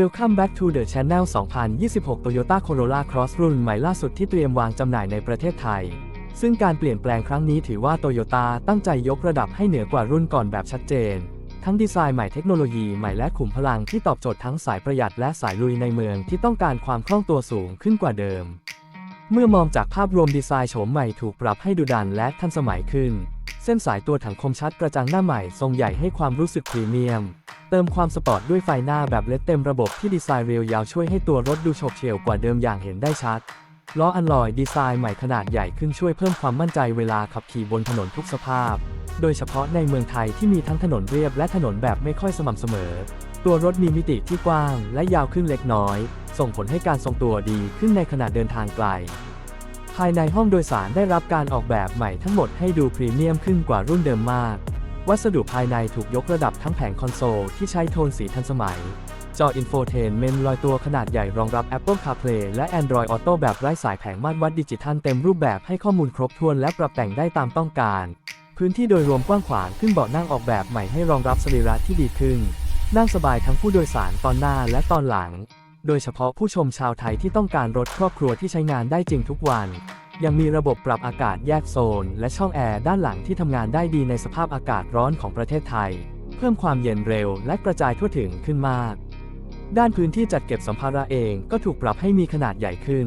Welcome back to the channel 2026 Toyota Corolla Cross รุ่นใหม่ล่าสุดที่เตรียมวางจำหน่ายในประเทศไทย ซึ่งการเปลี่ยนแปลงครั้งนี้ถือว่า Toyota ตั้งใจยกระดับให้เหนือกว่ารุ่นก่อนแบบชัดเจน ทั้งดีไซน์ใหม่เทคโนโลยีใหม่และขุมพลังที่ตอบโจทย์ทั้งสายประหยัดและสายลุยในเมืองที่ต้องการความคล่องตัวสูงขึ้นกว่าเดิม เมื่อมองจากภาพรวมดีไซน์โฉมใหม่ถูกปรับให้ดุดันและทันสมัยขึ้น เส้นสายตัวถังคมชัดกระจังหน้าใหม่ทรงใหญ่ให้ความรู้สึกพรีเมียม เติมความสปอร์ตด้วยไฟหน้าแบบเลดเต็มระบบที่ดีไซน์เรียวยาวช่วยให้ตัวรถดูโฉบเฉี่ยวกว่าเดิมอย่างเห็นได้ชัด ล้ออันลอยดีไซน์ใหม่ขนาดใหญ่ขึ้นช่วยเพิ่มความมั่นใจเวลาขับขี่บนถนนทุกสภาพ โดยเฉพาะในเมืองไทยที่มีทั้งถนนเรียบและถนนแบบไม่ค่อยสม่ำเสมอ ตัวรถมีมิติที่กว้างและยาวขึ้นเล็กน้อย ส่งผลให้การทรงตัวดีขึ้นในขณะเดินทางไกลภายในห้องโดยสารได้รับการออกแบบใหม่ทั้งหมดให้ดูพรีเมียมขึ้นกว่ารุ่นเดิมมาก วัสดุภายในถูกยกระดับทั้งแผงคอนโซลที่ใช้โทนสีทันสมัย จออินโฟเทนเมนลอยตัวขนาดใหญ่รองรับ Apple CarPlay และ Android Auto แบบไร้สายแผงมาตรวัดดิจิทัลเต็มรูปแบบให้ข้อมูลครบถ้วนและปรับแต่งได้ตามต้องการ พื้นที่โดยรวมกว้างขวางขึ้นเบาะนั่งออกแบบใหม่ให้รองรับสรีระที่ดีขึ้น นั่งสบายทั้งผู้โดยสารตอนหน้าและตอนหลัง โดยเฉพาะผู้ชมชาวไทยที่ต้องการรถครอบครัวที่ใช้งานได้จริงทุกวัน ยังมีระบบปรับอากาศแยกโซน และช่องแอร์ด้านหลังที่ทำงานได้ดีในสภาพอากาศร้อนของประเทศไทย เพิ่มความเย็นเร็วและกระจายทั่วถึงขึ้นมาก ด้านพื้นที่จัดเก็บสัมภาระเองก็ถูกปรับให้มีขนาดใหญ่ขึ้น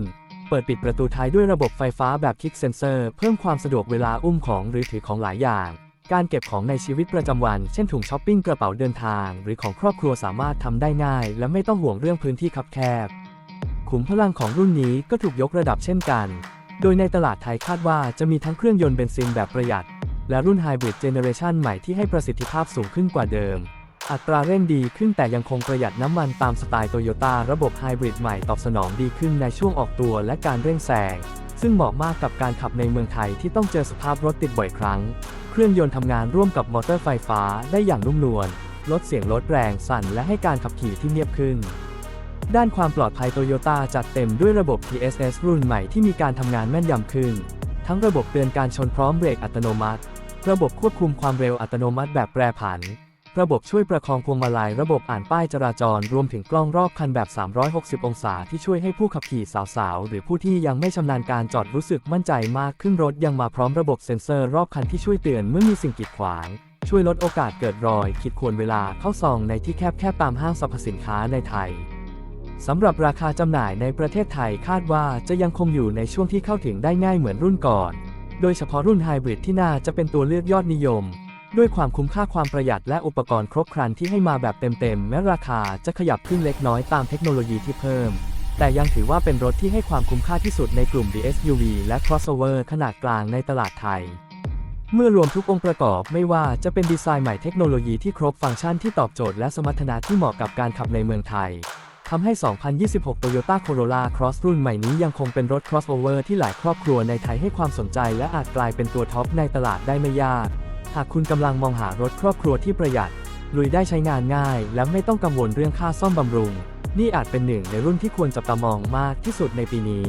เปิดปิดประตูท้ายด้วยระบบไฟฟ้าแบบคลิกเซนเซอร์ เพิ่มความสะดวกเวลาอุ้มของหรือถือของหลายอย่าง การเก็บของในชีวิตประจำวัน เช่นถุงช้อปปิ้งกระเป๋าเดินทาง หรือของครอบครัวสามารถทำได้ง่าย และไม่ต้องห่วงเรื่องพื้นที่คับแคบขุมพลังของรุ่นนี้ก็ถูกยกระดับเช่นกัน โดยในตลาดไทยคาดว่าจะมีทั้งเครื่องยนต์เบนซินแบบประหยัด และรุ่นไฮบริดเจเนเรชันใหม่ที่ให้ประสิทธิภาพสูงขึ้นกว่าเดิม อัตราเร่งดีขึ้นแต่ยังคงประหยัดน้ำมันตามสไตล์โตโยต้าระบบไฮบริดใหม่ตอบสนองดีขึ้นในช่วงออกตัวและการเร่งแซงซึ่งเหมาะมากกับการขับในเมืองไทยที่ต้องเจอสภาพรถติดบ่อยครั้ง เครื่องยนต์ทำงานร่วมกับมอเตอร์ไฟฟ้าได้อย่างนุ่มนวลลดเสียงลดแรงสั่นและให้การขับขี่ที่เนียบขึ้น ด้านความปลอดภัยโตโยต้าจัดเต็มด้วยระบบ TSS รุ่นใหม่ที่มีการทำงานแม่นยำขึ้น ทั้งระบบเตือนการชนพร้อมเบรกอัตโนมัติ ระบบควบคุมความเร็วอัตโนมัติแบบแปรผัน ระบบช่วยประคองพวงมาลัย ระบบอ่านป้ายจราจร รวมถึงกล้องรอบคันแบบ 360 องศาที่ช่วยให้ผู้ขับขี่สาวๆ หรือผู้ที่ยังไม่ชำนาญการจอดรู้สึกมั่นใจมากขึ้นรถยังมาพร้อมระบบเซ็นเซอร์รอบคันที่ช่วยเตือนเมื่อมีสิ่งกีดขวางช่วยลดโอกาสเกิดรอยขีดข่วนเวลาเข้าซองในที่แคบๆตามห้างสรรพสินค้าในไทย สำหรับราคาจำหน่ายในประเทศไทยคาดว่าจะยังคงอยู่ในช่วงที่เข้าถึงได้ง่ายเหมือนรุ่นก่อน โดยเฉพาะรุ่นไฮบริดที่น่าจะเป็นตัวเลือกยอดนิยม ด้วยความคุ้มค่าความประหยัดและอุปกรณ์ครบครันที่ให้มาแบบเต็มๆ แม้ราคาจะขยับขึ้นเล็กน้อยตามเทคโนโลยีที่เพิ่ม แต่ยังถือว่าเป็นรถที่ให้ความคุ้มค่าที่สุดในกลุ่ม DSUV และ crossover ขนาดกลางในตลาดไทยเมื่อรวมทุกองค์ประกอบไม่ว่าจะเป็นดีไซน์ใหม่เทคโนโลยีที่ครบฟังก์ชันที่ตอบโจทย์และสมรรถนะที่เหมาะกับการขับในเมืองไทย ทำให้ 2026 Toyota Corolla Cross รุ่นใหม่นี้ยังคงเป็นรถ crossover ที่หลายครอบครัวในไทยให้ความสนใจและอาจกลายเป็นตัวท็อปในตลาดได้ไม่ยาก หากคุณกำลังมองหารถครอบครัวที่ประหยัด ลุยได้ใช้งานง่าย และไม่ต้องกังวลเรื่องค่าซ่อมบำรุง นี่อาจเป็นหนึ่งในรุ่นที่ควรจับตามองมากที่สุดในปีนี้